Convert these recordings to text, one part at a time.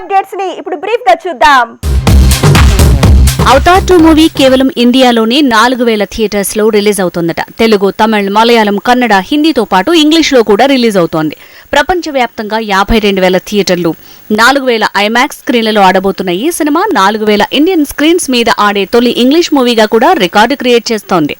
అప్డేట్స్ని ఇప్పుడు బ్రీఫ్గా చూద్దాం. అవతార్ టూ మూవీ కేవలం ఇండియాలోనే నాలుగు వేల థియేటర్స్లో రిలీజ్ అవుతుందట. తెలుగు తమిళ్ మలయాళం కన్నడ హిందీతో పాటు ఇంగ్లీష్లో కూడా రిలీజ్ అవుతోంది. ప్రపంచవ్యాప్తంగా యాభై రెండు వేల థియేటర్లు నాలుగు వేల ఐమాక్స్ స్క్రీన్లలో ఆడబోతున్న ఈ సినిమా నాలుగు వేల ఇండియన్ స్క్రీన్స్ మీద ఆడే తొలి ఇంగ్లీష్ మూవీగా కూడా రికార్డు క్రియేట్ చేస్తోంది.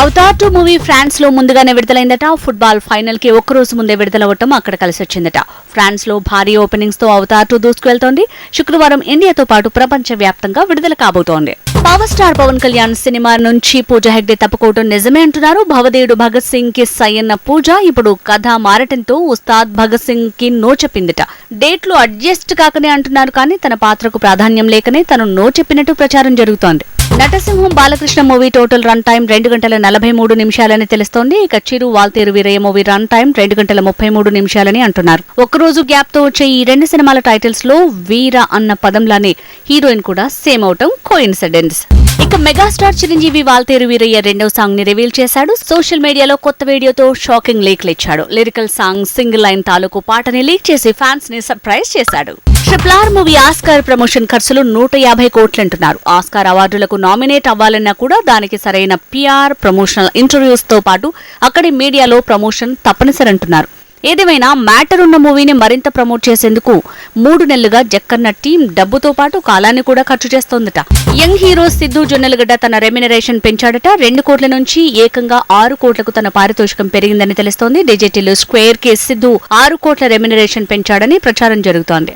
అవతార్ టూ మూవీ ఫ్రాన్స్లో ముందుగానే విడుదలైందట. ఫుట్బాల్ ఫైనల్కి ఒక్కరోజు ముందే విడుదలవ్వటం అక్కడ కలిసి వచ్చిందట ఫ్రాన్స్లో భారీ ఓపెనింగ్స్తో అవతార్ టూ దూసుకువెళ్తోంది శుక్రవారం ఇండియాతో పాటు ప్రపంచ వ్యాప్తంగా విడుదల కాబోతోంది. Power star Pawan Kalyan cinema నుంచి పూజ హెగ్డే తప్పుకోవటం నిజమే అంటున్నారు. భవదేవుడు భగత్ సింగ్కి సయ్యన్న పూజ. ఇప్పుడు కథ మారటంతో ఉస్తాద్ భగత్ సింగ్కి నో చెప్పిందిట. డేట్లు అడ్జస్ట్ కాకనే అంటున్నారు కానీ తన పాత్రకు ప్రాధాన్యం లేకనే తను నో చెప్పినట్టు ప్రచారం జరుగుతోంది. నటసింహం Balakrishna movie total run time రెండు గంటల నలభై మూడు నిమిషాలని తెలుస్తోంది. ఇక Chiru Waltair Veerayya movie run time రెండు గంటల ముప్పై మూడు నిమిషాలని అంటున్నారు. ఒక్కరోజు గ్యాప్తో వచ్చే ఈ రెండు సినిమాల టైటిల్స్లో వీర అన్న పదంలానే హీరోయిన్ కూడా సేమ్ అవటం కోయిన్సిడెన్స్ ఇక మెగాస్టార్ చిరంజీవి వాల్తేరు వీరయ్య రెండో సాంగ్ని రివీల్ చేశాడు. సోషల్ మీడియాలో కొత్త వీడియోతో షాకింగ్ లీక్లు ఇచ్చాడు. లిరికల్ సాంగ్ సింగిల్ లైన్ తాలూకు పాటని లీక్ చేసి ఫ్యాన్స్ని సర్ప్రైజ్ చేశాడు. Triple R movie Oscar promotion ఖర్చులు నూట యాభై కోట్లంటున్నారు. ఆస్కార్ అవార్డులకు నామినేట్ అవ్వాలన్నా కూడా దానికి సరైన పిఆర్ ప్రమోషనల్ ఇంటర్వ్యూస్తో పాటు అక్కడి మీడియాలో ప్రమోషన్ తప్పనిసరి అంటున్నారు ఏదేమైనా మ్యాటర్ ఉన్న మూవీని మరింత ప్రమోట్ చేసేందుకు మూడు నెలలుగా జక్కన్న టీం డబ్బుతో పాటు కాలాన్ని కూడా ఖర్చు చేస్తోందట. యంగ్ హీరో సిద్ధు జొన్నలగడ్డ తన రెమ్యునరేషన్ పెంచాడట. రెండు కోట్ల నుంచి ఏకంగా ఆరు కోట్లకు తన పారితోషికం పెరిగిందని తెలుస్తోంది. డిజిటల్ స్క్వేర్ కే సిద్ధు ఆరు కోట్ల రెమ్యునరేషన్ పెంచాడని ప్రచారం జరుగుతోంది.